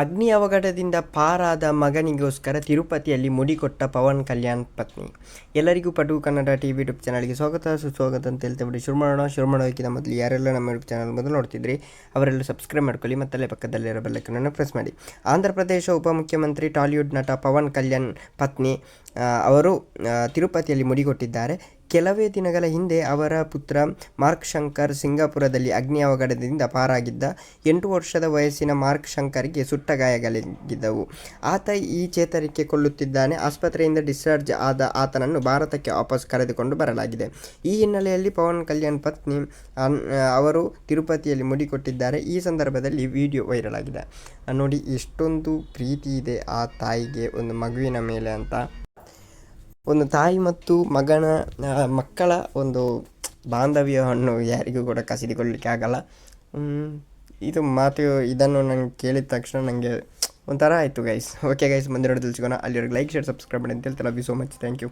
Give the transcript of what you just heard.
ಅಗ್ನಿ ಅವಘಡದಿಂದ ಪಾರಾದ ಮಗನಿಗೋಸ್ಕರ ತಿರುಪತಿಯಲ್ಲಿ ಮುಡಿಕೊಟ್ಟ ಪವನ್ ಕಲ್ಯಾಣ್ ಪತ್ನಿ. ಎಲ್ಲರಿಗೂ ಪಟು ಕನ್ನಡ ಟಿ ವಿ ಯೂಟ್ಯೂಬ್ ಚಾನಲ್ಗೆ ಸ್ವಾಗತ, ಸುಸ್ವಾಗತ ಅಂತ ಹೇಳ್ತಾ ಬಿಡಿ ಶುರು ಮಾಡೋಣ, ಶುರು ಮಾಡೋಕ್ಕಿಂತ ಮೊದಲು ಯಾರೆಲ್ಲ ನಮ್ಮ ಯೂಟ್ಯೂಬ್ ಚಾನಲ್ ಮೊದಲು ನೋಡ್ತಿದ್ರಿ, ಅವರೆಲ್ಲ ಸಬ್ಸ್ಕ್ರೈಬ್ ಮಾಡ್ಕೊಳ್ಳಿ, ಮತ್ತಲ್ಲೇ ಪಕ್ಕದಲ್ಲಿರೋ ಬೆಲ್ಲಕ್ಕನ್ನು ಪ್ರೆಸ್ ಮಾಡಿ. ಆಂಧ್ರ ಪ್ರದೇಶ ಉಪಮುಖ್ಯಮಂತ್ರಿ ಟಾಲಿವುಡ್ ನಟ ಪವನ್ ಕಲ್ಯಾಣ್ ಪತ್ನಿ ಅವರು ತಿರುಪತಿಯಲ್ಲಿ ಮುಡಿಗೊಟ್ಟಿದ್ದಾರೆ ಕೆಲವೇ ದಿನಗಳ ಹಿಂದೆ ಅವರ ಪುತ್ರ ಮಾರ್ಕ್ ಶಂಕರ್ ಸಿಂಗಾಪುರದಲ್ಲಿ ಅಗ್ನಿ ಅವಘಡದಿಂದ ಪಾರಾಗಿದ್ದ ಎಂಟು ವರ್ಷದ ವಯಸ್ಸಿನ ಮಾರ್ಕ್ ಶಂಕರ್ಗೆ ಸುಟ್ಟ ಗಾಯಗಳಾಗಿದ್ದವು. ಆತ ಈ ಚೇತರಿಕೆ ಕೊಳ್ಳುತ್ತಿದ್ದಾನೆ ಆಸ್ಪತ್ರೆಯಿಂದ ಡಿಸ್ಚಾರ್ಜ್ ಆದ ಆತನನ್ನು ಭಾರತಕ್ಕೆ ವಾಪಸ್ ಕರೆದುಕೊಂಡು ಬರಲಾಗಿದೆ. ಈ ಹಿನ್ನೆಲೆಯಲ್ಲಿ ಪವನ್ ಕಲ್ಯಾಣ್ ಪತ್ನಿ ಅವರು ತಿರುಪತಿಯಲ್ಲಿ ಮುಡಿಕೊಟ್ಟಿದ್ದಾರೆ. ಈ ಸಂದರ್ಭದಲ್ಲಿ ವಿಡಿಯೋ ವೈರಲ್ ಆಗಿದೆ. ನೋಡಿ, ಎಷ್ಟೊಂದು ಪ್ರೀತಿ ಇದೆ ಆ ತಾಯಿಗೆ, ಒಂದು ಮಗುವಿನ ಮೇಲೆ ಅಂತ. ಒಂದು ತಾಯಿ ಮತ್ತು ಮಗನ ಮಕ್ಕಳ ಒಂದು ಬಾಂಧವ್ಯವನ್ನು ಯಾರಿಗೂ ಕೂಡ ಕಸಿದುಕೊಳ್ಳಿಕ್ಕೆ ಆಗಲ್ಲ. ಇದು ಮಾತು, ಇದನ್ನು ನಂಗೆ ಕೇಳಿದ ತಕ್ಷಣ ನನಗೆ ಒಂಥರ ಆಯಿತು ಗೈಸ್ ಓಕೆ ಗೈಸ್ ಮುಂದಿನ ತಿಳಿಸ್ಕೋಣ ಅಲ್ಲಿವರೆಗೆ ಲೈಕ್ ಶೇರ್ ಸಬ್ಸ್ಕ್ರೈಬ್ ಮಾಡಿ ಅಂತ ಹೇಳ್ತಾರೆ love you so much thank you